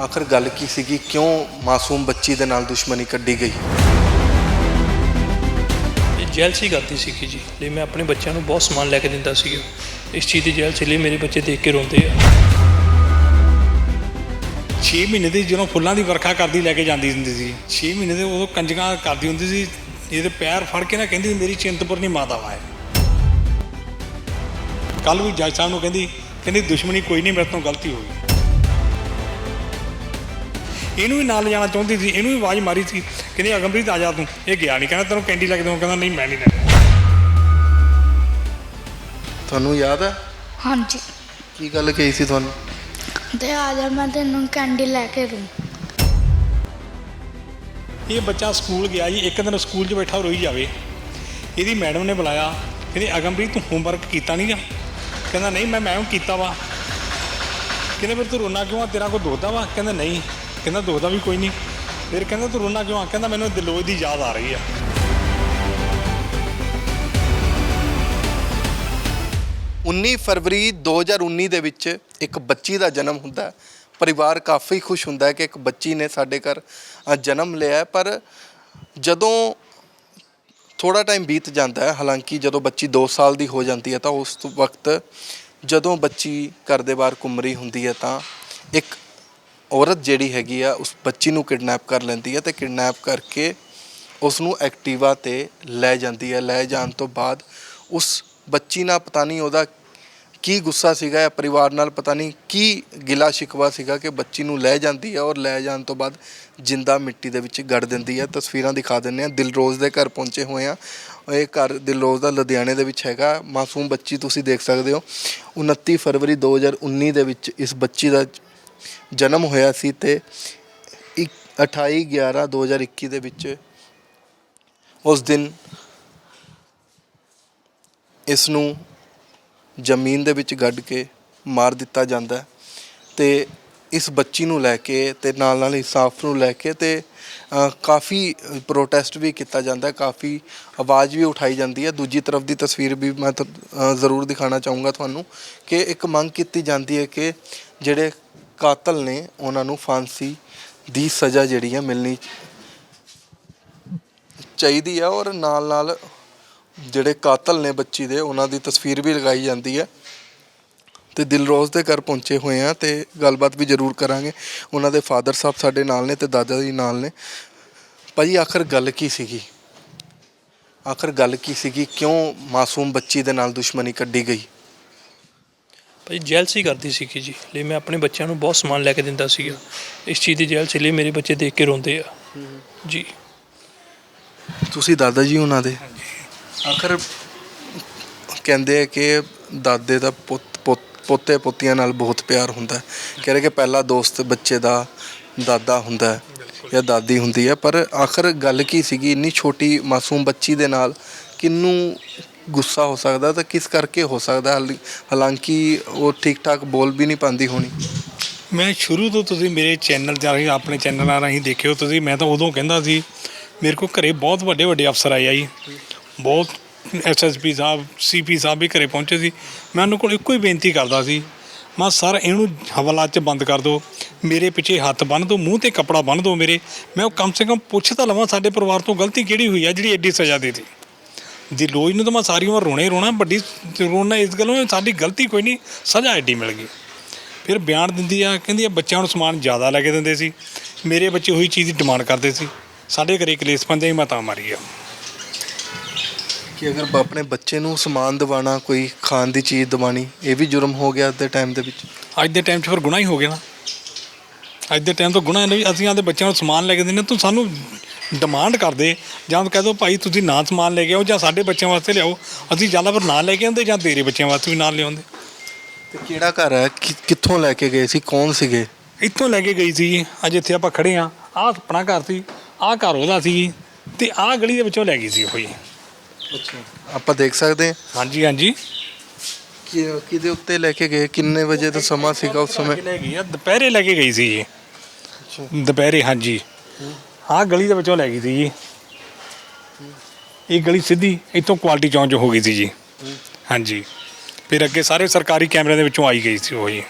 ਆਖਰ ਗੱਲ ਕੀ ਸੀਗੀ? ਕਿਉਂ ਮਾਸੂਮ ਬੱਚੀ ਦੇ ਨਾਲ ਦੁਸ਼ਮਣੀ ਕੱਢੀ ਗਈ? ਇਹ ਜੈਲਸੀ ਕਰਦੀ ਸੀਗੀ ਜੀ। ਲਈ ਮੈਂ ਆਪਣੇ ਬੱਚਿਆਂ ਨੂੰ ਬਹੁਤ ਸਮਾਨ ਲੈ ਕੇ ਦਿੰਦਾ ਸੀਗਾ। ਇਸ ਚੀਜ਼ ਦੀ ਜੈਲਸੀ ਲਈ ਮੇਰੇ ਬੱਚੇ ਦੇਖ ਕੇ ਰੋਂਦੇ ਆ। 6 ਮਹੀਨੇ ਦੀ ਜਦੋਂ ਫੁੱਲਾਂ ਦੀ ਵਰਖਾ ਕਰਦੀ ਲੈ ਕੇ ਜਾਂਦੀ ਹੁੰਦੀ ਸੀ। 6 ਮਹੀਨੇ ਦੇ ਉਦੋਂ ਕੰਜਕਾਂ ਕਰਦੀ ਹੁੰਦੀ ਸੀ। ਇਹਦੇ ਪੈਰ ਫੜ ਕੇ ਨਾ ਕਹਿੰਦੀ ਸੀ, ਮੇਰੀ ਚਿੰਤਪੁਰਨੀ ਮਾਤਾ ਵਾ ਹੈ ਕੱਲ ਵੀ ਜੱਜ ਸਾਹਿਬ ਨੂੰ ਕਹਿੰਦੀ ਕਹਿੰਦੀ ਦੁਸ਼ਮਣੀ ਕੋਈ ਨਹੀਂ ਮੇਰੇ ਤੋਂ ਗਲਤੀ ਹੋ ਗਈ। ਇਹਨੂੰ ਵੀ ਨਾਲ ਜਾਣਾ ਚਾਹੁੰਦੀ ਸੀ ਇਹਨੂੰ ਵੀ ਆਵਾਜ਼ ਮਾਰੀ ਸੀ। ਕਹਿੰਦੀ ਅਗਮਪ੍ਰੀਤ ਆ ਜਾ ਤੂੰ। ਇਹ ਗਿਆ ਨਹੀਂ ਕਹਿੰਦਾ ਤੈਨੂੰ ਕੈਂਡੀ ਲੱਗ ਦਊਂ ਕਹਿੰਦਾ ਨਹੀਂ ਮੈਂ ਨਹੀਂ ਲੈਣਾ। ਤੁਹਾਨੂੰ ਯਾਦ ਹੈ ਹਾਂਜੀ। ਕੀ ਗੱਲ ਕਹੀ ਸੀ ਤੁਹਾਨੂੰ? ਤੇ ਆ ਜਾ ਮੈਂ ਤੈਨੂੰ ਕੈਂਡੀ ਲੈ ਕੇ ਦੂੰ। ਇਹ ਬੱਚਾ ਸਕੂਲ ਗਿਆ ਜੀ ਇੱਕ ਦਿਨ ਸਕੂਲ 'ਚ ਬੈਠਾ ਰੋਈ ਜਾਵੇ। ਇਹਦੀ ਮੈਡਮ ਨੇ ਬੁਲਾਇਆ ਕਹਿੰਦੀ ਅਗਮਪ੍ਰੀਤ ਤੂੰ ਹੋਮਵਰਕ ਕੀਤਾ ਨਹੀਂ ਗਾ? ਕਹਿੰਦਾ ਨਹੀਂ ਮੈਂ ਮੈਮ ਕੀਤਾ ਵਾ। ਕਹਿੰਦੇ ਫਿਰ ਤੂੰ ਰੋਣਾ ਕਿਉਂ ਆ? ਤੇਰਾ ਕੋਈ ਦੋਦਾ ਵਾ? ਕਹਿੰਦਾ ਨਹੀਂ। ਕਹਿੰਦਾ ਦੋਦਾ ਵੀ ਕੋਈ ਨਹੀਂ। ਫਿਰ ਕਹਿੰਦਾ ਤੂੰ ਰੋਣਾ ਕਿਉਂ ਆ? ਕਹਿੰਦਾ ਮੈਨੂੰ ਦਿਲੋਜ ਦੀ ਯਾਦ ਆ ਰਹੀ ਆ। 19 ਫਰਵਰੀ 2019 ਦੇ ਵਿੱਚ ਇੱਕ ਬੱਚੀ ਦਾ ਜਨਮ ਹੁੰਦਾ ਪਰਿਵਾਰ ਕਾਫੀ ਖੁਸ਼ ਹੁੰਦਾ ਹੈ ਕਿ ਇੱਕ ਬੱਚੀ ਨੇ ਸਾਡੇ ਘਰ ਅ, ਜਨਮ ਲਿਆ ਹੈ। ਪਰ ਜਦੋਂ ਥੋੜਾ ਟਾਈਮ ਬੀਤ ਜਾਂਦਾ ਹੈ ਹਾਲਾਂਕਿ ਜਦੋਂ ਬੱਚੀ 2 ਸਾਲ ਦੀ ਹੋ ਜਾਂਦੀ ਹੈ ਤਾਂ ਉਸ ਤੋਂ ਵਕਤ ਜਦੋਂ ਬੱਚੀ ਘਰ ਦੇ ਬਾਹਰ ਘੁੰਮ ਰਹੀ ਹੁੰਦੀ ਹੈ ਤਾਂ ਇੱਕ ਔਰਤ ਜਿਹੜੀ ਹੈਗੀ ਆ, ਉਸ ਬੱਚੀ ਨੂੰ ਕਿਡਨੈਪ ਕਰ ਲੈਂਦੀ ਹੈ ਤੇ ਕਿਡਨੈਪ ਕਰਕੇ ਉਸ ਨੂੰ ਐਕਟਿਵਾ ਤੇ ਲੈ ਜਾਂਦੀ ਹੈ ਲੈ ਜਾਣ ਤੋਂ ਬਾਅਦ ਉਸ ਬੱਚੀ ਨਾਲ ਪਤਾ ਨਹੀਂ ਉਹਦਾ ਕੀ ਗੁੱਸਾ ਸੀਗਾ ਜਾਂ ਪਰਿਵਾਰ ਨਾਲ ਪਤਾ ਨਹੀਂ ਕੀ ਗਿਲਾ ਸ਼ਿਕਵਾ ਸੀਗਾ ਕਿ ਬੱਚੀ ਨੂੰ ਲੈ ਜਾਂਦੀ ਹੈ ਔਰ ਲੈ ਜਾਣ ਤੋਂ ਬਾਅਦ ਜਿੰਦਾ ਮਿੱਟੀ ਦੇ ਵਿੱਚ ਗੜ ਦਿੰਦੀ ਹੈ ਤਸਵੀਰਾਂ ਦਿਖਾ ਦਿੰਦੇ ਆ। ਦਿਲਰੋਜ਼ ਦੇ ਘਰ ਪਹੁੰਚੇ ਹੋਏ ਆ। ਇਹ ਘਰ ਦਿਲਰੋਜ਼ ਦਾ ਲੁਧਿਆਣੇ ਦੇ ਵਿੱਚ ਹੈਗਾ। ਮਾਸੂਮ ਬੱਚੀ ਤੁਸੀਂ ਦੇਖ ਸਕਦੇ ਹੋ। 29 ਫਰਵਰੀ 2019 ਦੇ ਵਿੱਚ ਇਸ ਬੱਚੀ ਦਾ ਜਨਮ ਹੋਇਆ ਸੀ ਤੇ ਇੱਕ 28 11 2021 ਦੇ ਵਿੱਚ ਉਸ ਦਿਨ ਇਸ ਨੂੰ ਜ਼ਮੀਨ ਦੇ ਵਿੱਚ ਗੱਡ ਕੇ ਮਾਰ ਦਿੱਤਾ ਜਾਂਦਾ ਹੈ ਤੇ ਇਸ ਬੱਚੀ ਨੂੰ ਲੈ ਕੇ ਤੇ ਨਾਲ ਨਾਲ ਇਨਸਾਫ ਨੂੰ ਲੈ ਕੇ ਤੇ ਕਾਫੀ ਪ੍ਰੋਟੈਸਟ ਵੀ ਕੀਤਾ ਜਾਂਦਾ ਹੈ, ਕਾਫੀ ਆਵਾਜ਼ ਵੀ ਉਠਾਈ ਜਾਂਦੀ ਹੈ। ਦੂਜੀ ਤਰਫ ਦੀ ਤਸਵੀਰ ਵੀ ਮੈਂ ਜ਼ਰੂਰ ਦਿਖਾਣਾ ਚਾਹੂੰਗਾ ਤੁਹਾਨੂੰ ਕਿ ਇੱਕ ਮੰਗ ਕੀਤੀ ਜਾਂਦੀ ਹੈ ਕਿ ਜਿਹੜੇ ਕਾਤਲ ਨੇ ਉਹਨਾਂ ਨੂੰ ਫਾਂਸੀ ਦੀ ਸਜ਼ਾ ਜਿਹੜੀ ਹੈ ਮਿਲਣੀ ਚਾਹੀਦੀ ਹੈ ਔਰ ਨਾਲ ਨਾਲ ਜਿਹੜੇ ਕਾਤਲ ਨੇ ਬੱਚੀ ਦੇ, ਉਹਨਾਂ ਦੀ ਤਸਵੀਰ ਵੀ ਲਗਾਈ ਜਾਂਦੀ ਹੈ ਤੇ ਦਿਲਰੋਜ਼ ਦੇ ਘਰ ਪਹੁੰਚੇ ਹੋਏ ਆ ਤੇ ਗੱਲਬਾਤ ਵੀ ਜ਼ਰੂਰ ਕਰਾਂਗੇ। ਉਹਨਾਂ ਦੇ ਫਾਦਰ ਸਾਹਿਬ ਸਾਡੇ ਨਾਲ ਨੇ ਤੇ ਦਾਦਾ ਜੀ ਨਾਲ ਨੇ। ਭਾਜੀ ਆਖਰ ਗੱਲ ਕੀ ਸੀਗੀ? ਆਖਰ ਗੱਲ ਕੀ ਸੀਗੀ? ਕਿਉਂ ਮਾਸੂਮ ਬੱਚੀ ਦੇ ਨਾਲ ਦੁਸ਼ਮਣੀ ਕੱਢੀ ਗਈ? ਭਾਈ ਜੈਲਸੀ ਕਰਦੀ ਸੀਗੀ ਜੀ। ਲਈ ਮੈਂ ਆਪਣੇ ਬੱਚਿਆਂ ਨੂੰ ਬਹੁਤ ਸਮਾਨ ਲੈ ਕੇ ਦਿੰਦਾ ਸੀਗਾ। ਇਸ ਚੀਜ਼ ਦੀ ਜੈਲਸੀ ਲਈ ਮੇਰੇ ਬੱਚੇ ਦੇਖ ਕੇ ਰੋਂਦੇ ਆ। ਜੀ। ਤੁਸੀਂ ਦਾਦਾ ਜੀ ਉਹਨਾਂ ਦੇ? ਆਖਰ ਕਹਿੰਦੇ ਆ ਕਿ ਦਾਦੇ ਦਾ ਪੁੱਤ ਪੁੱਤ- ਪੋਤੇ ਪੋਤੀਆਂ ਨਾਲ ਬਹੁਤ ਪਿਆਰ ਹੁੰਦਾ ਹੈ। ਕਹਿ ਰਹੇ ਕਿ ਪਹਿਲਾ ਦੋਸਤ ਬੱਚੇ ਦਾ ਦਾਦਾ ਹੁੰਦਾ ਹੈ ਜਾਂ ਦਾਦੀ ਹੁੰਦੀ ਹੈ। ਪਰ ਆਖਰ ਗੱਲ ਕੀ ਸੀਗੀ? ਇੰਨੀ ਛੋਟੀ ਮਾਸੂਮ ਬੱਚੀ ਦੇ ਨਾਲ ਕਿੰਨੂੰ ਗੁੱਸਾ ਹੋ ਸਕਦਾ ਤਾਂ ਕਿਸ ਕਰਕੇ ਹੋ ਸਕਦਾ? ਹਾਲੀ- ਹਾਲਾਂਕਿ ਉਹ ਠੀਕ ਠਾਕ ਬੋਲ ਵੀ ਨਹੀਂ ਪਾਉਂਦੀ ਹੋਣੀ। ਮੈਂ ਸ਼ੁਰੂ ਤੋਂ ਤੁਸੀਂ ਮੇਰੇ ਚੈਨਲ ਜਾਂ ਰਾਹੀਂ ਆਪਣੇ ਚੈਨਲਾਂ ਰਾਹੀਂ ਦੇਖਿਓ, ਤੁਸੀਂ ਮੈਂ ਤਾਂ ਉਦੋਂ ਕਹਿੰਦਾ ਸੀ, ਮੇਰੇ ਕੋਲ ਘਰੇ ਬਹੁਤ ਵੱਡੇ ਵੱਡੇ ਅਫਸਰ ਆਏ ਆ ਜੀ ਬਹੁਤ ਐਸਐਸਪੀ ਸਾਹਿਬ ਸੀਪੀ ਸਾਹਿਬ ਵੀ ਘਰੇ ਪਹੁੰਚੇ ਸੀ। ਮੈਂ ਉਹਨਾਂ ਕੋਲ ਇੱਕੋ ਹੀ ਬੇਨਤੀ ਕਰਦਾ ਸੀ, ਮੈਂ, ਸਰ, ਇਹਨੂੰ ਹਵਾਲਾਤ 'ਚ ਬੰਦ ਕਰ ਦਿਓ। ਮੇਰੇ ਪਿੱਛੇ ਹੱਥ ਬੰਨ੍ਹ ਦਿਓ, ਮੂੰਹ ਤੇ ਕੱਪੜਾ ਬੰਨ੍ਹ ਦਿਓ ਮੇਰੇ। ਮੈਂ ਉਹ ਕਮ ਸੇ ਕਮ ਪੁੱਛ ਤਾਂ ਲਵਾਂ ਸਾਡੇ ਪਰਿਵਾਰ ਤੋਂ ਗਲਤੀ ਕਿਹੜੀ ਹੋਈ ਆ ਜਿਹੜੀ ਐਡੀ ਸਜ਼ਾ ਦੇ ਦਿੱਤੀ? ਦੀ ਲੋਈ ਨੂੰ ਤਾਂ ਮੈਂ ਸਾਰੀ ਉਮਰ ਰੋਣਾ ਹੀ ਰੋਣਾ ਵੱਡੀ ਰੋਣਾ ਇਸ ਗੱਲੋਂ ਸਾਡੀ ਗਲਤੀ ਕੋਈ ਨਹੀਂ ਸਜ਼ਾ ਐਡੀ ਮਿਲ ਗਈ। ਫਿਰ ਬਿਆਨ ਦਿੰਦੀ ਆ ਕਹਿੰਦੀ ਆ ਬੱਚਿਆਂ ਨੂੰ ਸਮਾਨ ਜ਼ਿਆਦਾ ਲੈ ਕੇ ਦਿੰਦੇ ਸੀ। ਮੇਰੇ ਬੱਚੇ ਉਹੀ ਚੀਜ਼ ਦੀ ਡਿਮਾਂਡ ਕਰਦੇ ਸੀ। ਸਾਡੇ ਘਰੇ ਕਲੇਸ਼ ਪੰਦੇ ਮੈਂ ਤਾਂ ਮਾਰੀ ਆ ਕਿ ਅਗਰ ਆਪਣੇ ਬੱਚੇ ਨੂੰ ਸਮਾਨ ਦਿਵਾਣਾ ਕੋਈ ਖਾਣ ਦੀ ਚੀਜ਼ ਦਿਵਾਣੀ ਇਹ ਵੀ ਜੁਰਮ ਹੋ ਗਿਆ ਅੱਜ ਦੇ ਟਾਈਮ ਦੇ ਵਿੱਚ? ਅੱਜ ਦੇ ਟਾਈਮ 'ਚ ਫਿਰ ਗੁਨਾਹ ਹੀ ਹੋ ਗਿਆ ਨਾ। ਅੱਜ ਦੇ ਟਾਈਮ ਤੋਂ ਗੁਨਾਹ ਨਹੀਂ ਅਸੀਂ ਆਦੇ ਬੱਚਿਆਂ ਨੂੰ ਸਮਾਨ ਲੈ ਕੇ ਦਿੰਦੇ ਤੂੰ ਸਾਨੂੰ ਡਿਮਾਂਡ ਕਰਦੇ ਜਾਂ ਕਹਿ ਦੋ ਭਾਈ ਤੁਸੀਂ ਨਾ ਸਮਾਨ ਲੈ ਕੇ ਆਓ ਜਾਂ ਸਾਡੇ ਬੱਚਿਆਂ ਵਾਸਤੇ ਲਿਆਓ ਅਸੀਂ ਜਾਂ ਫਿਰ ਨਾ ਲੈ ਕੇ ਆਉਂਦੇ ਜਾਂ ਤੇਰੇ ਬੱਚਿਆਂ ਵਾਸਤੇ ਵੀ ਨਾਲ ਲਿਆਉਂਦੇ। ਤੇ ਕਿਹੜਾ ਘਰ ਹੈ? ਕਿ- ਕਿੱਥੋਂ ਲੈ ਕੇ ਗਏ ਸੀ? ਕੌਣ ਸੀਗੇ? ਇੱਥੋਂ ਲੈ ਕੇ ਗਈ ਸੀ ਅੱਜ ਇੱਥੇ ਆਪਾਂ ਖੜੇ ਆ ਆਹ ਆਪਣਾ ਘਰ ਸੀ ਆਹ ਘਰ ਉਹਦਾ ਸੀ ਤੇ ਆਹ ਗਲੀ ਦੇ ਵਿੱਚੋਂ ਲੈ ਗਈ ਸੀ ਉਹ ਹੀ ਅੱਛਾ। ਆਪਾਂ ਦੇਖ ਸਕਦੇ ਹਾਂ। ਹਾਂਜੀ ਹਾਂਜੀ। ਕਿ ਕਿਹਦੇ ਉੱਤੇ ਲੈ ਕੇ ਗਏ? ਕਿੰਨੇ ਵਜੇ ਦਾ ਸਮਾਂ ਸੀਗਾ ਉਸ ਸਮੇਂ? ਲੈ ਗਈ ਆ। ਦੁਪਹਿਰੇ ਲੈ ਕੇ ਗਈ ਸੀ ਜੀ। ਦੁਪਹਿਰੇ ਹਾਂਜੀ। ਆਹ ਗਲੀ ਦੇ ਵਿੱਚੋਂ ਲੈ ਗਈ ਸੀ ਜੀ। ਇਹ ਗਲੀ ਸਿੱਧੀ ਇੱਥੋਂ ਕੁਆਲਿਟੀ ਚੌਂਚ ਹੋ ਗਈ ਸੀ ਜੀ। ਹਾਂਜੀ। ਫਿਰ ਅੱਗੇ ਸਾਰੇ ਸਰਕਾਰੀ ਕੈਮਰਿਆਂ ਦੇ ਵਿੱਚੋਂ ਆਈ ਗਈ ਸੀ ਉਹ ਜੀ।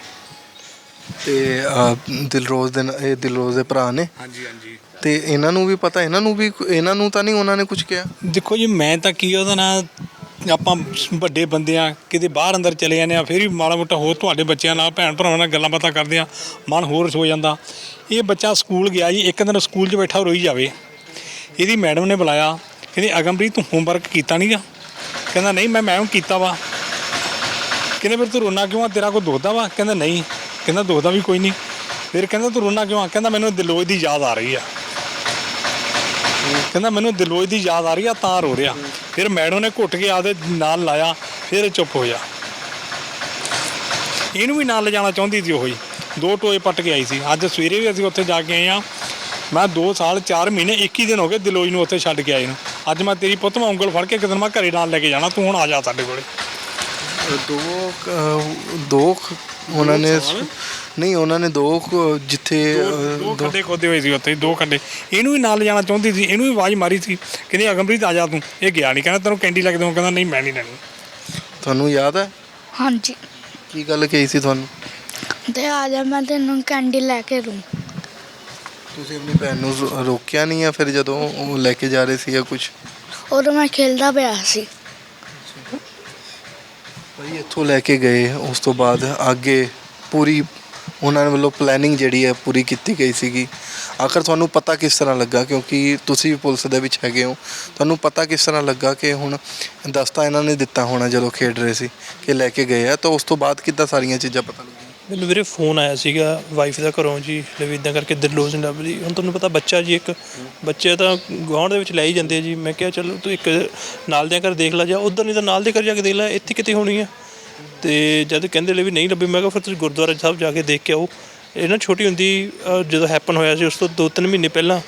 ਤੇ ਅਹ, ਦਿਲਰੋਜ਼ ਦੇ ਨ- ਇਹ ਦਿਲਰੋਜ਼ ਦੇ ਭਰਾ ਨੇ। ਹਾਂਜੀ ਹਾਂਜੀ। ਤੇ ਇਹਨਾਂ ਨੂੰ ਵੀ ਪਤਾ ਇਹਨਾਂ ਨੂੰ ਵੀ ਇਹਨਾਂ ਨੂੰ ਤਾਂ ਨਹੀਂ ਉਹਨਾਂ ਨੇ ਕੁਝ ਕਿਹਾ? ਦੇਖੋ ਜੀ ਮੈਂ ਤਾਂ ਕੀ ਉਹਦਾ ਨਾਲ ਆਪਾਂ ਵੱਡੇ ਬੰਦੇ ਆ, ਕਿਤੇ ਬਾਹਰ ਅੰਦਰ ਚਲੇ ਜਾਂਦੇ ਆ, ਫਿਰ ਵੀ ਮਾੜਾ ਮੋਟਾ ਹੋਰ ਤੁਹਾਡੇ ਬੱਚਿਆਂ ਨਾਲ ਭੈਣ ਭਰਾਵਾਂ ਨਾਲ ਗੱਲਾਂ ਬਾਤਾਂ ਕਰਦੇ ਆ, ਮਨ ਹੋਰ ਹੋ ਜਾਂਦਾ। ਇਹ ਬੱਚਾ ਸਕੂਲ ਗਿਆ ਜੀ, ਇੱਕ ਦਿਨ ਸਕੂਲ 'ਚ ਬੈਠਾ ਰੋਈ ਜਾਵੇ। ਇਹਦੀ ਮੈਡਮ ਨੇ ਬੁਲਾਇਆ, ਕਹਿੰਦੀ, ਅਗਮਪ੍ਰੀਤ, ਤੂੰ ਹੋਮਵਰਕ ਕੀਤਾ ਨਹੀਂਗਾ ਕਹਿੰਦਾ, ਨਹੀਂ, ਮੈਂ ਮੈਮ ਕੀਤਾ ਵਾ। ਕਹਿੰਦੇ, ਫਿਰ ਤੂੰ ਰੋਣਾ ਕਿਉਂ ਆ? ਤੇਰਾ ਕੋਈ ਦੁਖਦਾ ਵਾ? ਕਹਿੰਦਾ, ਨਹੀਂ। ਕਹਿੰਦਾ ਦੁਖਦਾ ਵੀ ਕੋਈ ਨਹੀਂ। ਫਿਰ ਕਹਿੰਦਾ, ਤੂੰ ਰੋਣਾ ਕਿਉਂ ਆ? ਕਹਿੰਦਾ, ਮੈਨੂੰ ਦਿਲੋਜ ਦੀ ਯਾਦ ਆ ਰਹੀ ਆ। ਕਹਿੰਦਾ ਮੈਨੂੰ ਦਿਲੋਜ ਦੀ ਯਾਦ ਆ ਰਹੀ ਆ, ਤਾਂ ਰੋ ਰਿਹਾ। ਫਿਰ ਮੈਡਮ ਨੇ ਘੁੱਟ ਕੇ ਆਪਦੇ ਨਾਲ ਲਾਇਆ, ਫਿਰ ਇਹ ਚੁੱਪ ਹੋ ਜਾ ਇਹਨੂੰ ਵੀ ਨਾਲ ਲਿਜਾਣਾ ਚਾਹੁੰਦੀ ਸੀ ਉਹ। ਹੀ ਦੋ ਟੋਏ ਪੱਟ ਕੇ ਆਈ ਸੀ। ਅੱਜ ਸਵੇਰੇ ਵੀ ਅਸੀਂ ਉੱਥੇ ਜਾ ਕੇ ਆਏ ਆ। ਮੈਂ 2 ਸਾਲ 4 ਮਹੀਨੇ 21 ਦਿਨ ਹੋ ਗਏ ਦਿਲੋਜ ਨੂੰ ਉੱਥੇ ਛੱਡ ਕੇ ਆਏ ਨੂੰ। ਅੱਜ ਮੈਂ ਤੇਰੀ ਪੁੱਤ ਮੈਂ ਉਂਗਲ ਫੜ ਕੇ ਇੱਕ ਦਿਨ ਮੈਂ ਘਰੇ ਨਾਲ ਲੈ ਕੇ ਜਾਣਾ, ਤੂੰ ਹੁਣ ਆ ਜਾ ਸਾਡੇ ਕੋਲੇ। ਦੋ ਦੋ ਉਹਨਾਂ ਨੇ ਨਹੀਂ ਉਹਨਾਂ ਨੇ ਦੋ ਜਿੱਥੇ ਅਹ, ਦੋ ਖੱਡੇ ਖੋਦੇ ਹੋਏ ਸੀ ਉੱਥੇ ਦੋ ਖੱਡੇ। ਇਹਨੂੰ ਵੀ ਨਾਲ ਲਿਜਾਣਾ ਚਾਹੁੰਦੀ ਸੀ ਇਹਨੂੰ ਵੀ ਆਵਾਜ਼ ਮਾਰੀ ਸੀ। ਕਹਿੰਦੀ ਅਗਮਪ੍ਰੀਤ ਆ ਜਾ ਤੂੰ। ਇਹ ਗਿਆ ਨਹੀਂ ਕਹਿੰਦਾ ਤੈਨੂੰ ਕੈਂਡੀ ਲੱਗ ਦਊਂ ਕਹਿੰਦਾ ਨਹੀਂ ਮੈਂ ਨਹੀਂ ਲੈਣੀ। ਤੁਹਾਨੂੰ ਯਾਦ ਹੈ? ਹਾਂਜੀ। ਕੀ ਗੱਲ ਕਹੀ ਸੀ ਤੁਹਾਨੂੰ? ਤੇ ਆ ਜਾ ਮੈਂ ਤੈਨੂੰ ਕੈਂਡੀ ਲੈ ਕੇ ਦੂੰ। ਤੁਸੀਂ ਆਪਣੀ ਭੈਣ ਨੂੰ ਰੋ- ਰੋਕਿਆ ਨਹੀਂ ਆ ਫਿਰ ਜਦੋਂ ਉਹ ਲੈ ਕੇ ਜਾ ਰਹੇ ਸੀ ਜਾਂ ਕੁਝ ਉਦੋਂ ਮੈਂ ਖੇਲਦਾ ਪਿਆ ਸੀ। ਭਾਈ ਇੱਥੋਂ ਲੈ ਕੇ ਗਏ, ਉਸ ਤੋਂ ਬਾਅਦ ਅੱਗੇ ਪੂਰੀ ਉਹਨਾਂ ਵੱਲੋਂ ਪਲੈਨਿੰਗ ਜਿਹੜੀ ਹੈ ਪੂਰੀ ਕੀਤੀ ਗਈ ਸੀਗੀ। ਆਖਰ ਤੁਹਾਨੂੰ ਪਤਾ ਕਿਸ ਤਰ੍ਹਾਂ ਲੱਗਾ? ਕਿਉਂਕਿ ਤੁਸੀਂ ਵੀ ਪੁਲਿਸ ਦੇ ਵਿੱਚ ਹੈਗੇ ਹੋ। ਤੁਹਾਨੂੰ ਪਤਾ ਕਿਸ ਤਰ੍ਹਾਂ ਲੱਗਾ ਕਿ ਹੁਣ ਦਸਤਾ ਇਹਨਾਂ ਨੇ ਦਿੱਤਾ ਹੋਣਾ ਜਦੋਂ ਖੇਡ ਰਹੇ ਸੀ ਕਿ ਲੈ ਕੇ ਗਏ ਆ? ਤਾਂ ਉਸ ਤੋਂ ਬਾਅਦ ਕਿੱਦਾਂ ਸਾਰੀਆਂ ਚੀਜ਼ਾਂ ਪਤਾ ਲੱਗੀਆਂ? ਮੈਨੂੰ ਵੀਰੇ ਫੋਨ ਆਇਆ ਸੀਗਾ ਵਾਈਫ ਦਾ ਘਰੋਂ ਜੀ, ਵੀ ਇਦਾਂ ਕਰਕੇ ਦਿਲੋਜ਼ ਲੱਭ ਲੱਭਦੀ ਹੁਣ ਤੁਹਾਨੂੰ ਪਤਾ ਬੱਚਾ ਜੀ ਇੱਕ, ਬੱਚੇ ਤਾਂ ਗੁਆਂਢ ਦੇ ਵਿੱਚ ਲੈ ਹੀ ਜਾਂਦੇ ਆ ਜੀ। ਮੈਂ ਕਿਹਾ ਚਲੋ ਤੂੰ ਇੱਕ ਨਾਲ ਦੇ ਘਰ ਦੇਖ ਲੈ ਜਾ ਉਧਰ ਨਹੀਂ ਤਾਂ ਨਾਲ ਦੇ ਘਰ ਜਾ ਕੇ ਦੇਖ ਲੈ, ਇੱਥੇ ਕਿਤੇ ਹੋਣੀ ਆ। ਤੇ ਜਦ ਕਹਿੰਦੇ ਲੈ ਵੀ ਨਹੀਂ ਲੱਭੀ, ਮੈਂ ਕਿਹਾ ਫਿਰ ਤੁਸੀਂ ਗੁਰਦੁਆਰਾ ਸਾਹਿਬ ਜਾ ਕੇ ਦੇਖ ਕੇ ਆਓ। ਇਹ ਨਾ ਛੋਟੀ ਹੁੰਦੀ ਜਦੋਂ ਹੈਪਨ ਹੋਇਆ ਸੀ, ਉਸ ਤੋਂ 2-3 ਮਹੀਨੇ ਪਹਿਲਾਂ,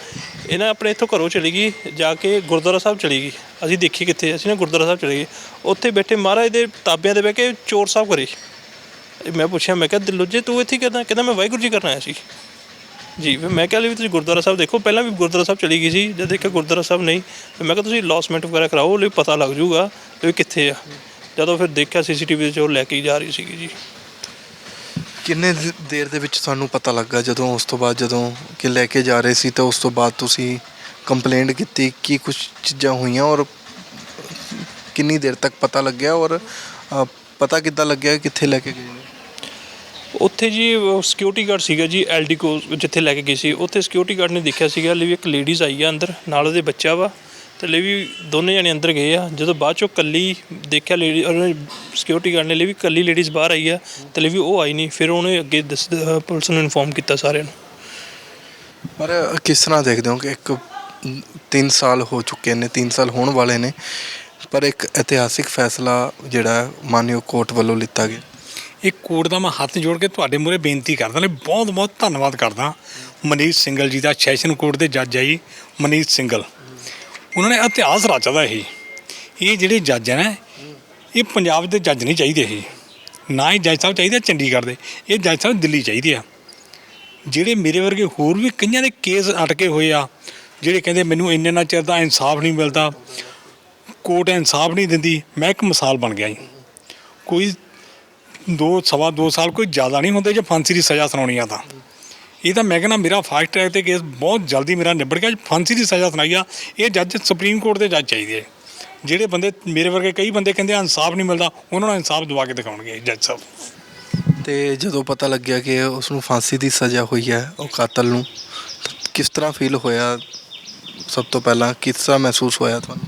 ਇਹ ਨਾ ਆਪਣੇ ਇੱਥੋਂ ਘਰੋਂ ਚਲੀ ਗਈ, ਜਾ ਕੇ ਗੁਰਦੁਆਰਾ ਸਾਹਿਬ ਚਲੀ ਗਈ। ਅਸੀਂ ਦੇਖੀ ਕਿੱਥੇ, ਅਸੀਂ ਨਾ ਗੁਰਦੁਆਰਾ ਸਾਹਿਬ ਚਲੇ ਗਏ। ਉੱਥੇ ਬੈਠੇ ਮਹਾਰਾਜ ਦੇ ਤਾਬਿਆਂ ਦੇ ਬਹਿ ਕੇ ਚੋਰ ਸਾਹਿਬ ਕਰੇ। ਮੈਂ ਪੁੱਛਿਆ, ਮੈਂ ਕਿਹਾ, ਦਿਲੋ ਦਿਲੋਜੇ ਤੂੰ ਇੱਥੇ ਕਰਨਾ? ਕਹਿੰਦਾ, ਮੈਂ ਵਾਹਿਗੁਰੂ ਜੀ ਕਰਨ ਆਇਆ ਸੀ। ਜੀ, ਫਿਰ ਮੈਂ ਕਿਹਾ ਲਈ ਵੀ ਤੁਸੀਂ ਗੁਰਦੁਆਰਾ ਸਾਹਿਬ ਦੇਖੋ। ਪਹਿਲਾਂ ਵੀ ਗੁਰਦੁਆਰਾ ਸਾਹਿਬ ਚਲੀ ਗਈ ਸੀ, ਜਦ ਦੇਖਿਆ ਗੁਰਦੁਆਰਾ ਸਾਹਿਬ ਨਹੀਂ, ਫਿਰ ਮੈਂ ਕਿਹਾ, ਤੁਸੀਂ ਲੌਸਮੈਂਟ ਵਗੈਰਾ ਕਰਾਓ ਲਈ ਪਤਾ ਲੱਗ ਜੂਗਾ ਵੀ ਕਿੱਥੇ ਆ। ਜਦੋਂ ਫਿਰ ਦੇਖਿਆ, ਸੀਸੀਟੀਵੀ ਵਿੱਚ ਉਹ ਲੈ ਕੇ ਜਾ ਰਹੀ ਸੀਗੀ ਜੀ। ਕਿੰਨੇ ਦੇਰ ਦੇ ਵਿੱਚ ਤੁਹਾਨੂੰ ਪਤਾ ਲੱਗਾ ਜਦੋਂ, ਉਸ ਤੋਂ ਬਾਅਦ ਜਦੋਂ ਕਿ ਲੈ ਕੇ ਜਾ ਰਹੇ ਸੀ, ਤਾਂ ਉਸ ਤੋਂ ਬਾਅਦ ਤੁਸੀਂ ਕੰਪਲੇਂਟ ਕੀਤੀ, ਕੀ ਕੁਝ ਚੀਜ਼ਾਂ ਹੋਈਆਂ ਔਰ ਕਿੰਨੀ ਦੇਰ ਤੱਕ ਪਤਾ ਲੱਗਿਆ ਔਰ ਪਤਾ ਕਿੱਦਾਂ ਲੱਗਿਆ, ਕਿੱਥੇ ਲੈ ਕੇ ਗਏ? ਉੱਥੇ ਜੀ ਸਿਕਿਉਰਿਟੀ ਗਾਰਡ ਸੀਗਾ ਜੀ ਐਲਡੀ ਕੋ ਜਿੱਥੇ ਲੈ ਕੇ ਗਏ ਸੀ। ਉੱਥੇ ਸਿਕਿਉਰਿਟੀ ਗਾਰਡ ਨੇ ਦੇਖਿਆ ਸੀਗਾ ਲਈ ਵੀ ਇੱਕ ਲੇਡੀਜ਼ ਆਈ ਆ ਅੰਦਰ, ਨਾਲ ਉਹਦੇ ਬੱਚਾ ਵਾ, ਤੇ ਲਈ ਵੀ ਦੋਨੇ ਜਣੇ ਅੰਦਰ ਗਏ ਆ। ਜਦੋਂ ਬਾਅਦ ਚੋਂ ਕੱਲੀ ਦੇਖਿਆ ਲੇਡੀ ਉਹਨੇ ਸਿਕਿਉਰਿਟੀ ਗਾਰਡ ਨੇ ਲਈ ਵੀ ਕੱਲੀ ਲੇਡੀਜ਼ ਬਾਹਰ ਆਈ ਆ, ਤੇ ਲਈ ਵੀ ਉਹ ਆਈ ਨਹੀਂ, ਫਿਰ ਉਹਨੇ ਅੱਗੇ ਦੱਸ ਪੁਲਿਸ ਨੂੰ ਇਨਫੋਰਮ ਕੀਤਾ ਸਾਰਿਆਂ ਨੂੰ। ਪਰ ਕਿਸ ਤਰ੍ਹਾਂ ਦੇਖਦੇ ਹੋ ਕਿ ਇੱਕ 3 ਸਾਲ ਹੋ ਚੁੱਕੇ ਨੇ 3 ਸਾਲ ਹੋਣ ਵਾਲੇ ਨੇ, ਪਰ ਇੱਕ ਇਤਿਹਾਸਿਕ ਫੈਸਲਾ ਜਿਹੜਾ ਮਾਨਯੋਗ ਕੋਰਟ ਵੱਲੋਂ ਲਿੱਤਾ ਗਿਆ। ਇਹ ਕੋਰਟ ਦਾ ਮੈਂ ਹੱਥ ਜੋੜ ਕੇ ਤੁਹਾਡੇ ਮੂਹਰੇ ਬੇਨਤੀ ਕਰਦਾ ਨੇ ਬਹੁਤ ਬਹੁਤ ਧੰਨਵਾਦ ਕਰਦਾ ਮਨੀਸ਼ ਸਿੰਗਲ ਜੀ ਦਾ, ਸੈਸ਼ਨ ਕੋਰਟ ਦੇ ਜੱਜ ਆ ਜੀ, ਮਨੀਸ਼ ਸਿੰਗਲ। ਉਹਨਾਂ ਨੇ ਇਤਿਹਾਸ ਰਚਦਾ ਇਹ। ਇਹ ਜਿਹੜੇ ਜੱਜ ਹੈ ਨਾ, ਇਹ ਪੰਜਾਬ ਦੇ ਜੱਜ ਨਹੀਂ ਚਾਹੀਦੇ ਇਹ। ਨਾ ਹੀ ਜੱਜ ਸਾਹਿਬ ਚਾਹੀਦੇ, ਚੰਡੀਗੜ੍ਹ ਦੇ। ਇਹ ਜੱਜ ਸਾਹਿਬ ਦਿੱਲੀ ਚਾਹੀਦੇ ਆ। ਜਿਹੜੇ ਮੇਰੇ ਵਰਗੇ ਹੋਰ ਵੀ ਕਈਆਂ ਦੇ ਕੇਸ ਅਟਕੇ ਹੋਏ ਆ, ਜਿਹੜੇ ਕਹਿੰਦੇ ਮੈਨੂੰ ਇੰਨੇ ਨਾ ਚਿਰ ਦਾ ਇਨਸਾਫ ਨਹੀਂ ਮਿਲਦਾ, ਕੋਰਟ ਇਨਸਾਫ ਨਹੀਂ ਦਿੰਦੀ, ਮੈਂ ਇੱਕ ਮਿਸਾਲ ਬਣ ਗਿਆ ਜੀ। ਕੋਈ ਦੋ ਸਵਾ ਦੋ ਸਾਲ ਕੋਈ ਜ਼ਿਆਦਾ ਨਹੀਂ ਹੁੰਦੇ ਜੇ ਫਾਂਸੀ ਦੀ ਸਜ਼ਾ ਸੁਣਾਉਣੀ ਆ ਤਾਂ। ਇਹ ਤਾਂ ਮੈਂ ਕਹਿੰਦਾ ਮੇਰਾ ਫਾਸਟ ਟਰੈਕ ਤੇ ਕੇਸ ਬਹੁਤ ਜਲਦੀ ਮੇਰਾ ਨਿਬੜ ਗਿਆ ਫਾਂਸੀ ਦੀ ਸਜ਼ਾ ਸੁਣਾਈ ਆ। ਇਹ ਜੱਜ ਸੁਪਰੀਮ ਕੋਰਟ ਦੇ ਜੱਜ ਚਾਹੀਦੇ ਆ। ਜਿਹੜੇ ਬੰਦੇ ਮੇਰੇ ਵਰਗੇ ਕਈ ਬੰਦੇ ਕਹਿੰਦੇ ਆ ਇਨਸਾਫ ਨਹੀਂ ਮਿਲਦਾ ਉਹਨਾਂ ਨੂੰ ਇਨਸਾਫ ਦਵਾ ਕੇ ਦਿਖਾਉਣਗੇ ਜੱਜ ਸਾਹਿਬ। ਤੇ ਜਦੋਂ ਪਤਾ ਲੱਗਿਆ ਕਿ ਉਸ ਨੂੰ ਫਾਂਸੀ ਦੀ ਸਜ਼ਾ ਹੋਈ ਹੈ ਉਹ ਕਾਤਲ ਨੂੰ ਕਿਸ ਤਰ੍ਹਾਂ ਫੀਲ ਹੋਇਆ? ਸਭ ਤੋਂ ਪਹਿਲਾਂ ਕਿਸ ਤਰ੍ਹਾਂ ਮਹਿਸੂਸ ਹੋਇਆ ਤੁਹਾਨੂੰ?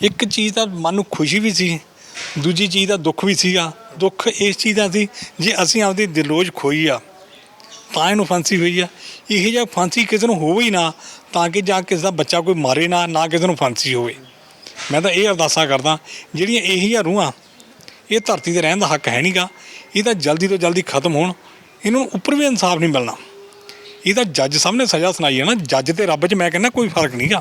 ਇੱਕ ਚੀਜ਼ ਦਾ ਮਨ ਨੂੰ ਖੁਸ਼ੀ ਵੀ ਸੀ ਦੂਜੀ ਚੀਜ਼ ਦਾ ਦੁੱਖ ਵੀ ਸੀਗਾ। ਦੁੱਖ ਇਸ ਚੀਜ਼ ਦਾ ਸੀ ਜੇ ਅਸੀਂ ਆਪਦੀ ਦਿਲੋਜ ਖੋਈ ਆ, ਤਾਂ ਇਹਨੂੰ ਫਾਂਸੀ ਹੋਈ ਆ। ਇਹ ਜਿਹਾ ਫਾਂਸੀ ਕਿਸੇ ਨੂੰ ਹੋਵੇ ਹੀ ਨਾ, ਤਾਂ ਕਿ ਜਾਂ ਕਿਸੇ ਦਾ ਬੱਚਾ ਕੋਈ ਮਾਰੇ ਨਾ ਨਾ ਕਿਸੇ ਨੂੰ ਫਾਂਸੀ ਹੋਵੇ। ਮੈਂ ਤਾਂ ਇਹ ਅਰਦਾਸਾਂ ਕਰਦਾ, ਜਿਹੜੀਆਂ ਇਹੀ ਜਿਹੀਆਂ ਰੂਹਾਂ, ਇਹ ਧਰਤੀ ਤੇ ਰਹਿਣ ਦਾ ਹੱਕ ਹੈ ਨਹੀਂਗਾ। ਇਹ ਤਾਂ ਜਲਦੀ ਤੋਂ ਜਲਦੀ ਖਤਮ ਹੋਣ। ਇਹਨੂੰ ਉੱਪਰ ਵੀ ਇਨਸਾਫ ਨਹੀਂ ਮਿਲਣਾ। ਇਹ ਤਾਂ ਜੱਜ ਸਾਹਮਣੇ ਸਜ਼ਾ ਸੁਣਾਈ ਹੈ ਨਾ। ਜੱਜ ਤੇ ਰੱਬ 'ਚ ਮੈਂ ਕਹਿੰਦਾ ਕੋਈ ਫ਼ਰਕ ਨਹੀਂਗਾ।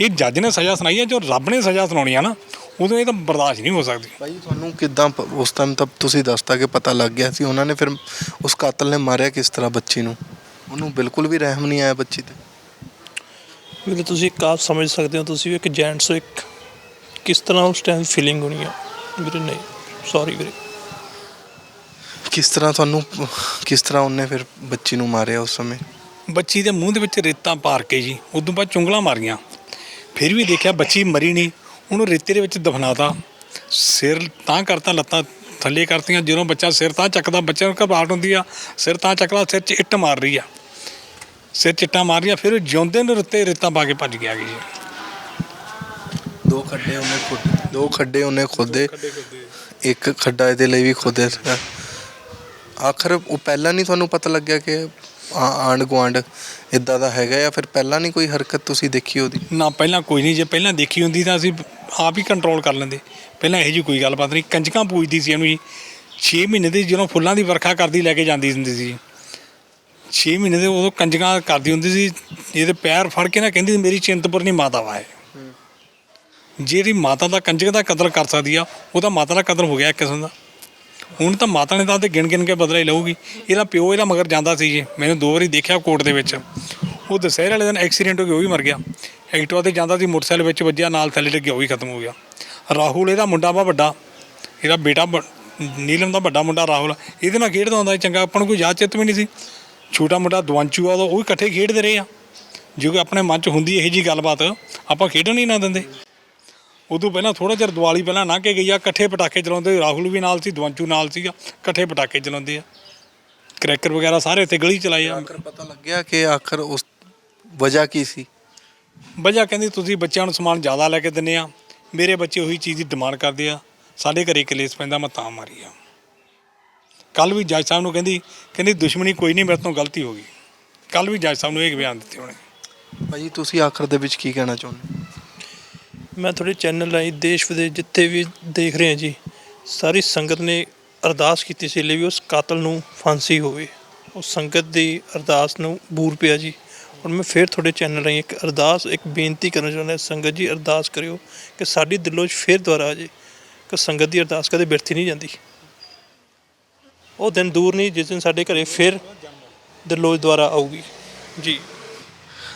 ਇਹ ਜੱਜ ਨੇ ਸਜ਼ਾ ਸੁਣਾਈ ਹੈ, ਜੋ ਰੱਬ ਨੇ ਸਜ਼ਾ ਸੁਣਾਉਣੀ ਆ ਨਾ ਉਦੋਂ ਇਹ ਤਾਂ ਬਰਦਾਸ਼ਤ ਨਹੀਂ ਹੋ ਸਕਦੀ। ਭਾਈ ਤੁਹਾਨੂੰ ਕਿਦਾਂ ਉਸ ਟਾਈਮ ਤੱਕ ਤੁਸੀਂ ਦੱਸਤਾ ਕਿ ਪਤਾ ਲੱਗ ਗਿਆ ਸੀ। ਉਹਨਾਂ ਨੇ ਫਿਰ ਉਸ ਕਾਤਲ ਨੇ ਮਾਰਿਆ ਕਿਸ ਤਰ੍ਹਾਂ ਬੱਚੀ ਨੂੰ? ਉਹਨੂੰ ਬਿਲਕੁਲ ਵੀ ਰਹਿਮ ਨਹੀਂ ਆਇਆ ਬੱਚੀ ਤੇ। ਵੀਰੇ ਤੁਸੀਂ ਇੱਕ ਆਪ ਸਮਝ ਸਕਦੇ ਹੋ ਤੁਸੀਂ ਵੀ ਇੱਕ ਜੈਂਟਸ ਹੋ ਇੱਕ ਕਿਸ ਤਰ੍ਹਾਂ ਉਸ ਟਾਈਮ ਫੀਲਿੰਗ ਹੋਣੀ ਆ? ਵੀਰੇ ਨਹੀਂ ਸੌਰੀ ਵੀਰੇ। ਕਿਸ ਤਰ੍ਹਾਂ ਤੁਹਾਨੂੰ ਕਿਸ ਤਰ੍ਹਾਂ ਉਹਨੇ ਫਿਰ ਬੱਚੀ ਨੂੰ ਮਾਰਿਆ ਉਸ ਸਮੇਂ? ਬੱਚੀ ਦੇ ਮੂੰਹ ਦੇ ਵਿੱਚ ਰੇਤਾਂ ਪਾਰ ਕੇ ਜੀ ਉਦੋਂ ਬਾਅਦ ਚੁੰਗਲਾਂ ਮਾਰੀਆਂ। ਫਿਰ ਵੀ ਦੇਖਿਆ ਬੱਚੀ ਮਰੀ ਨਹੀਂ। ਉਹਨੂੰ ਰੇਤੇ ਦੇ ਵਿੱਚ ਦਫਨਾਤਾ ਸਿਰ ਤਾਂ ਕਰਤਾ ਲੱਤਾਂ ਥੱਲੇ ਕਰਤੀਆਂ ਜਦੋਂ ਬੱਚਾ ਸਿਰ ਤਾਂ ਚੱਕਦਾ ਬੱਚੇ ਨੂੰ ਘਬਰਾਹਟ ਹੁੰਦੀ ਆ ਸਿਰ ਤਾਂ ਚੱਕਦਾ ਸਿਰ 'ਚ ਇੱਟ ਮਾਰ ਰਹੀ ਆ। ਸਿਰ 'ਚ ਇੱਟਾਂ ਮਾਰ ਰਹੀਆਂ ਫਿਰ ਉਹ ਜਿਉਂਦੇ ਨੂੰ ਰੇਤੇ ਰੇਤਾਂ ਪਾ ਕੇ ਭੱਜ ਗਿਆ ਜੀ। ਦੋ ਖੱਡੇ ਉਹਨੇ ਖੁਦ ਦੋ ਖੱਡੇ ਉਹਨੇ ਖੋਦੇ ਇੱਕ ਖੱਡਾ ਇਹਦੇ ਲਈ ਵੀ ਸੀਗਾ। ਆਖਰ ਉਹ ਪਹਿਲਾਂ ਨਹੀਂ ਤੁਹਾਨੂੰ ਪਤਾ ਲੱਗਿਆ ਕਿ ਆ- ਆਂਢ ਗੁਆਂਢ ਇਦਾਂ ਦਾ ਹੈਗਾ ਜਾਂ ਫਿਰ ਪਹਿਲਾਂ ਨਹੀਂ ਕੋਈ ਹਰਕਤ ਤੁਸੀਂ ਦੇਖੀ ਉਹਦੀ? ਨਾ ਪਹਿਲਾਂ ਕੋਈ ਨਹੀਂ ਜੇ ਪਹਿਲਾਂ ਦੇਖੀ ਹੁੰਦੀ ਤਾਂ ਅਸੀਂ ਆਪ ਹੀ ਕੰਟਰੋਲ ਕਰ ਲੈਂਦੇ। ਪਹਿਲਾਂ ਇਹੋ ਜੀ ਕੋਈ ਗੱਲਬਾਤ ਨਹੀਂ। ਕੰਜਕਾਂ ਪੂਜਦੀ ਸੀ ਇਹਨੂੰ ਜੀ। 6 ਮਹੀਨੇ ਦੇ ਜਦੋਂ ਫੁੱਲਾਂ ਦੀ ਵਰਖਾ ਕਰਦੀ ਲੈ ਕੇ ਜਾਂਦੀ ਹੁੰਦੀ ਸੀ। 6 ਮਹੀਨੇ ਦੇ ਉਦੋਂ ਕੰਜਕਾਂ ਕਰਦੀ ਹੁੰਦੀ ਸੀ। ਇਹਦੇ ਪੈਰ ਫੜ ਕੇ ਨਾ ਕਹਿੰਦੀ ਸੀ, ਮੇਰੀ ਚਿੰਤਪੁਰਨੀ ਮਾਤਾ ਵਾ ਹੈ ਜਿਹੜੀ ਮਾਤਾ ਦਾ ਕੰਜਕ ਦਾ ਕਦਰ ਕਰ ਸਕਦੀ ਆ ਉਹਦਾ ਮਾਤਾ ਦਾ ਕਦਰ ਹੋ ਗਿਆ ਇੱਕ ਕਿਸਮ ਦਾ। ਹੁਣ ਤਾਂ ਮਾਤਾ ਨੇ ਤਾਂ ਤੇ ਗਿਣ ਗਿਣ ਕੇ ਬਦਲਾ ਲਊਗੀ। ਇਹਦਾ ਪਿਓ ਇਹਦਾ ਮਗਰ ਜਾਂਦਾ ਸੀ ਜੀ। ਮੈਨੂੰ ਦੋ ਵਾਰੀ ਦੇਖਿਆ ਕੋਰਟ ਦੇ ਵਿੱਚ। ਉਹ ਦੁਸਹਿਰੇ ਵਾਲੇ ਦਿਨ ਐਕਸੀਡੈਂਟ ਹੋ ਗਿਆ ਉਹ ਵੀ ਮਰ ਗਿਆ। ਐਕਟਿਵਾ ਤੇ ਜਾਂਦਾ ਸੀ, ਮੋਟਰਸਾਈਕਲ ਵਿੱਚ ਵੱਜਿਆ, ਨਾਲ ਥੱਲੇ ਡਿੱਗਿਆ, ਉਹ ਵੀ ਖਤਮ ਹੋ ਗਿਆ। ਰਾਹੁਲ ਇਹਦਾ ਮੁੰਡਾ ਵਾ ਵੱਡਾ। ਇਹਦਾ ਬੇਟਾ ਨੀਲਮ ਦਾ ਵੱਡਾ ਮੁੰਡਾ ਰਾਹੁਲ। ਇਹਦੇ ਨਾਲ ਖੇਡਦਾ ਹੁੰਦਾ ਚੰਗਾ, ਆਪਾਂ ਨੂੰ ਕੋਈ ਯਾਦ ਚਿੱਤ ਵੀ ਨਹੀਂ ਸੀ। ਛੋਟਾ ਮੁੰਡਾ ਦਵੰਚੂ ਆ, ਉਹ ਵੀ ਇਕੱਠੇ ਖੇਡਦੇ ਰਹੇ ਆ। ਜੋ ਕਿ ਆਪਣੇ ਮਨ 'ਚ ਹੁੰਦੀ ਇਹੋ ਜੀ ਗੱਲਬਾਤ, ਆਪਾਂ ਖੇਡਣ ਹੀ ਨਾ ਦਿੰਦੇ। ਉਦੋਂ ਪਹਿਲਾਂ ਥੋੜਾ ਚਿਰ ਦੀਵਾਲੀ ਪਹਿਲਾਂ ਲੰਘ ਕੇ ਗਈ ਆ, ਇਕੱਠੇ ਪਟਾਕੇ ਚਲਾਉਂਦੇ ਰਾਹੁਲ ਵੀ ਨਾਲ ਸੀ, ਦਵੰਚੂ ਨਾਲ ਸੀਗਾ, ਇਕੱਠੇ ਪਟਾਕੇ ਚਲਾਉਂਦੇ ਆ। ਕਰੈਕਰ ਵਗੈਰਾ ਸਾਰੇ ਇੱਥੇ ਗਲੀ 'ਚ ਚਲਾਏ ਆ। ਆਖਰ ਪਤਾ ਲੱਗਿਆ ਕਿ ਆਖਰ ਉਸ ਵਜ੍ਹਾ ਕੀ ਸੀ? ਵਜ੍ਹਾ ਕਹਿੰਦੀ ਤੁਸੀਂ ਬੱਚਿਆਂ ਨੂੰ ਸਮਾਨ ਜ਼ਿਆਦਾ ਲੈ ਕੇ ਦਿੰਦੇ ਆ। ਮੇਰੇ ਬੱਚੇ ਉਹੀ ਚੀਜ਼ ਦੀ ਡਿਮਾਂਡ ਕਰਦੇ ਆ। ਸਾਡੇ ਘਰੇ ਕਲੇਸ਼ ਪੈਂਦਾ ਮੈਂ ਤਾਂ ਮਾਰੀ ਆ। ਕੱਲ ਵੀ ਜੱਜ ਸਾਹਿਬ ਨੂੰ ਕਹਿੰਦੀ ਕਹਿੰਦੀ ਦੁਸ਼ਮਣੀ ਕੋਈ ਨਹੀਂ ਮੇਰੇ ਤੋਂ ਗਲਤੀ ਹੋ ਗਈ। ਕੱਲ ਵੀ ਜੱਜ ਸਾਹਿਬ ਨੂੰ ਇਹ ਬਿਆਨ ਦਿੱਤੇ ਉਹਨੇ। ਭਾਜੀ ਤੁਸੀਂ ਆਖਰ ਦੇ ਵਿੱਚ ਕੀ ਕਹਿਣਾ ਚਾਹੁੰਦੇ ਮੈਂ ਤੁਹਾਡੇ ਚੈਨਲ ਰਾਹੀਂ ਦੇਸ਼ ਵਿਦੇਸ਼ ਜਿੱਥੇ ਵੀ ਦੇਖ ਰਹੇ ਹਾਂ ਜੀ ਸਾਰੀ ਸੰਗਤ ਨੇ ਅਰਦਾਸ ਕੀਤੀ ਸੀ ਲਈ ਵੀ ਉਸ ਕਾਤਲ ਨੂੰ ਫਾਂਸੀ ਹੋਵੇ। ਉਸ ਸੰਗਤ ਦੀ ਅਰਦਾਸ ਨੂੰ ਬੂਰ ਪਿਆ ਜੀ। ਹੁਣ ਮੈਂ ਫਿਰ ਤੁਹਾਡੇ ਚੈਨਲ ਰਾਹੀਂ ਇੱਕ ਅਰਦਾਸ ਇੱਕ ਬੇਨਤੀ ਕਰਨਾ ਚਾਹੁੰਦਾ ਸੰਗਤ ਜੀ ਅਰਦਾਸ ਕਰਿਓ ਕਿ ਸਾਡੀ ਦਿਲੋਂ 'ਚ ਫਿਰ ਦੁਆਰਾ ਆ ਜੇ ਕਿ ਸੰਗਤ ਦੀ ਅਰਦਾਸ ਕਦੇ ਬਿਰਥੀ ਨਹੀਂ ਜਾਂਦੀ। ਉਹ ਦਿਨ ਦੂਰ ਨਹੀਂ ਜਿਸ ਦਿਨ ਸਾਡੇ ਘਰੇ ਫਿਰ ਦਿਲੋਂ ਦੁਆਰਾ ਆਊਗੀ। ਜੀ।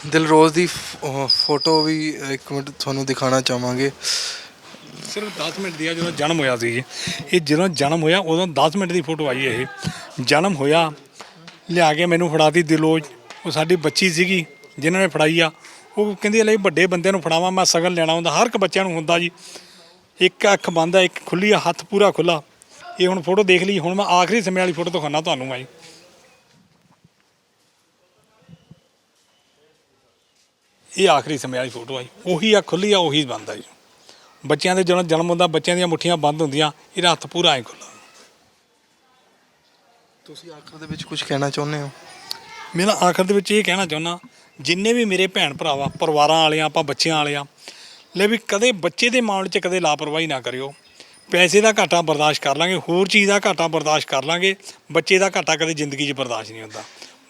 ਦਿਲਰੋਜ਼ ਦੀ ਫ- ਅਹ ਫੋਟੋ ਵੀ ਇੱਕ ਮਿੰਟ ਤੁਹਾਨੂੰ ਦਿਖਾਣਾ ਚਾਹਾਂਗੇ। ਸਿਰਫ 10 ਮਿੰਟ ਦੀ ਆ ਜਦੋਂ ਜਨਮ ਹੋਇਆ ਸੀ। ਇਹ ਜਦੋਂ ਜਨਮ ਹੋਇਆ ਉਦੋਂ 10 ਮਿੰਟ ਦੀ ਫੋਟੋ ਆਈ ਇਹ। ਜਨਮ ਹੋਇਆ ਲਿਆ ਕੇ ਮੈਨੂੰ ਫੜਾਤੀ ਦਿਲੋਜ ਉਹ ਸਾਡੀ ਬੱਚੀ ਸੀਗੀ ਜਿਨ੍ਹਾਂ ਨੇ ਫੜਾਈ ਆ, ਉਹ ਕਹਿੰਦੀ ਲਈ ਵੱਡੇ ਬੰਦਿਆਂ ਨੂੰ ਫੜਾਵਾਂ, ਮੈਂ ਸਗਨ ਲੈਣਾ ਹੁੰਦਾ, ਹਰ ਇੱਕ ਬੱਚਿਆਂ ਨੂੰ ਹੁੰਦਾ ਜੀ। ਇੱਕ ਅੱਖ ਬੰਦ ਆ, ਇੱਕ ਖੁੱਲੀ ਆ, ਹੱਥ ਪੂਰਾ ਖੁੱਲਾ। ਇਹ ਹੁਣ ਫੋਟੋ ਦੇਖ ਲਈ, ਹੁਣ ਮੈਂ ਆਖਰੀ ਸਮੇਂ ਵਾਲੀ ਫੋਟੋ ਦਿਖਾਉਣਾ ਤੁਹਾਨੂੰ ਮੈਂ ਜੀ। ਇਹ ਆਖਰੀ ਸਮੇਂ ਵਾਲੀ ਫੋਟੋ ਆ ਜੀ। ਉਹੀ ਆ, ਖੁੱਲੀ ਆ, ਉਹੀ ਬੰਦ ਆ ਜੀ। ਬੱਚਿਆਂ ਦੇ ਜਦੋਂ ਜਨਮ ਹੁੰਦਾ, ਬੱਚਿਆਂ ਦੀਆਂ ਮੁੱਠੀਆਂ ਬੰਦ ਹੁੰਦੀਆਂ, ਇਹਦਾ ਹੱਥ ਪੂਰਾ ਐ ਖੁੱਲਾ। ਤੁਸੀਂ ਆਖਰ ਦੇ ਵਿੱਚ ਕੁਝ ਕਹਿਣਾ ਚਾਹੁੰਦੇ ਹੋ? ਮੇਰਾ ਆਖਰ ਦੇ ਵਿੱਚ ਇਹ ਕਹਿਣਾ ਚਾਹੁੰਦਾ ਜਿੰਨੇ ਵੀ ਮੇਰੇ ਭੈਣ ਭਰਾ ਪਰਿਵਾਰਾਂ ਵਾਲੇ ਵਾਲਿਆਂ, ਆਪਾਂ ਬੱਚਿਆਂ ਵਾਲੇ ਵਾਲਿਆਂ ਲੈ ਵੀ ਕਦੇ ਬੱਚੇ ਦੇ ਮਾਮਲੇ 'ਚ ਕਦੇ ਲਾਪਰਵਾਹੀ ਨਾ ਕਰਿਓ। ਪੈਸੇ ਦਾ ਘਾਟਾ ਬਰਦਾਸ਼ਤ ਕਰ ਲਾਂਗੇ, ਹੋਰ ਚੀਜ਼ ਦਾ ਘਾਟਾ ਬਰਦਾਸ਼ਤ ਕਰ ਲਾਂਗੇ, ਬੱਚੇ ਦਾ ਘਾਟਾ ਕਦੇ ਜ਼ਿੰਦਗੀ 'ਚ ਬਰਦਾਸ਼ਤ ਨਹੀਂ ਹੁੰਦਾ।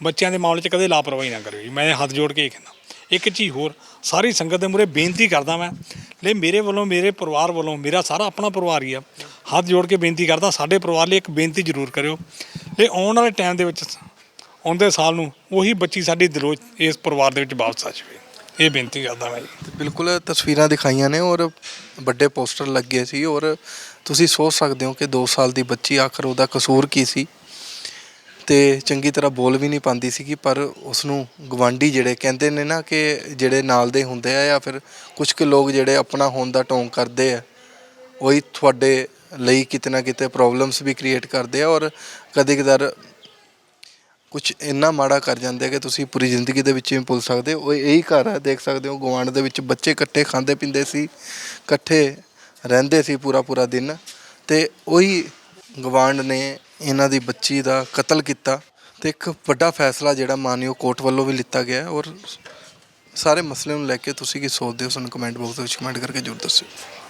ਬੱਚਿਆਂ ਦੇ ਮਾਮਲੇ 'ਚ ਕਦੇ ਲਾਪਰਵਾਹੀ ਨਾ ਕਰਿਓ ਜੀ, ਮੈਂ ਹੱਥ ਜੋੜ ਕੇ ਇਹ ਕਹਿੰਦਾ। ਇੱਕ ਚੀਜ਼ ਹੋਰ, ਸਾਰੀ ਸੰਗਤ ਦੇ ਮੂਹਰੇ ਬੇਨਤੀ ਕਰਦਾ ਮੈਂ, ਲੈ ਮੇਰੇ ਵੱਲੋਂ, ਮੇਰੇ ਪਰਿਵਾਰ ਵੱਲੋਂ, ਮੇਰਾ ਸਾਰਾ ਆਪਣਾ ਪਰਿਵਾਰ ਹੀ ਆ, ਹੱਥ ਜੋੜ ਕੇ ਬੇਨਤੀ ਕਰਦਾ, ਸਾਡੇ ਪਰਿਵਾਰ ਲਈ ਇੱਕ ਬੇਨਤੀ ਜ਼ਰੂਰ ਕਰਿਓ। ਲੈ ਆਉਣ ਵਾਲੇ ਟਾਈਮ ਦੇ ਵਿੱਚ ਆਉਂਦੇ ਸਾਲ ਨੂੰ ਉਹੀ ਬੱਚੀ ਸਾਡੀ ਦਿਲੋਂ ਇਸ ਪਰਿਵਾਰ ਦੇ ਵਿੱਚ ਵਾਪਸ ਆ ਜਾਵੇ। ਇਹ ਬੇਨਤੀ ਕਰਦਾ ਮੈਂ ਜੀ। ਬਿਲਕੁਲ ਤਸਵੀਰਾਂ ਦਿਖਾਈਆਂ ਨੇ ਔਰ ਵੱਡੇ ਪੋਸਟਰ ਲੱਗੇ ਸੀ ਔਰ ਤੁਸੀਂ ਸੋਚ ਸਕਦੇ ਹੋ ਕਿ 2 ਸਾਲ ਦੀ ਬੱਚੀ ਆਖਰ ਉਹਦਾ ਕਸੂਰ ਕੀ ਸੀ। ਤੇ ਚੰਗੀ ਤਰ੍ਹਾਂ ਬੋਲ ਵੀ ਨਹੀਂ ਪਾਉਂਦੀ ਸੀਗੀ ਪਰ ਉਸ ਨੂੰ ਗਵਾਂਢੀ ਜਿਹੜੇ ਕਹਿੰਦੇ ਨੇ ਨਾ ਕਿ ਜਿਹੜੇ ਨਾਲ ਦੇ ਹੁੰਦੇ ਆ ਜਾਂ ਫਿਰ ਕੁਝ ਕੁ ਲੋਕ ਜਿਹੜੇ ਆਪਣਾ ਹੋਣ ਦਾ ਟੋਂਗ ਕਰਦੇ ਆ, ਉਹੀ ਤੁਹਾਡੇ ਲਈ ਕਿਤੇ ਨਾ ਕਿਤੇ ਪ੍ਰੋਬਲਮਸ ਵੀ ਕ੍ਰੀਏਟ ਕਰਦੇ ਆ ਔਰ ਕਦੇ ਕਦਾਰ ਕੁਝ ਇੰਨਾ ਮਾੜਾ ਕਰ ਜਾਂਦੇ ਕਿ ਤੁਸੀਂ ਪੂਰੀ ਜ਼ਿੰਦਗੀ ਦੇ ਵਿੱਚ ਹੀ ਭੁੱਲ ਸਕਦੇ। ਹੋ ਉਹ ਇਹੀ ਘਰ ਹੈ, ਦੇਖ ਸਕਦੇ ਹੋ ਗਵਾਂਢ ਦੇ ਵਿੱਚ ਬੱਚੇ ਇਕੱਠੇ ਖਾਂਦੇ ਪੀਂਦੇ ਸੀ, ਇਕੱਠੇ ਰਹਿੰਦੇ ਸੀ ਪੂਰਾ ਪੂਰਾ ਦਿਨ। ਤੇ ਉਹੀ ਗਵਾਂਢ ਨੇ ਇਹਨਾਂ ਦੀ ਬੱਚੀ ਦਾ ਕਤਲ ਕੀਤਾ ਤੇ ਇੱਕ ਵੱਡਾ ਫੈਸਲਾ ਜਿਹੜਾ ਮਾਨਯੋਗ ਕੋਰਟ ਵੱਲੋਂ ਵੀ ਲਿੱਤਾ ਗਿਆ ਹੈ ਔਰ ਸਾਰੇ ਮਸਲੇ ਨੂੰ ਲੈ ਕੇ ਤੁਸੀਂ ਕੀ ਸੋਚਦੇ ਹੋ ਸਾਨੂੰ ਕਮੈਂਟ ਬਾਕਸ ਵਿੱਚ ਕਮੈਂਟ ਕਰਕੇ ਜ਼ਰੂਰ ਦੱਸਿਓ।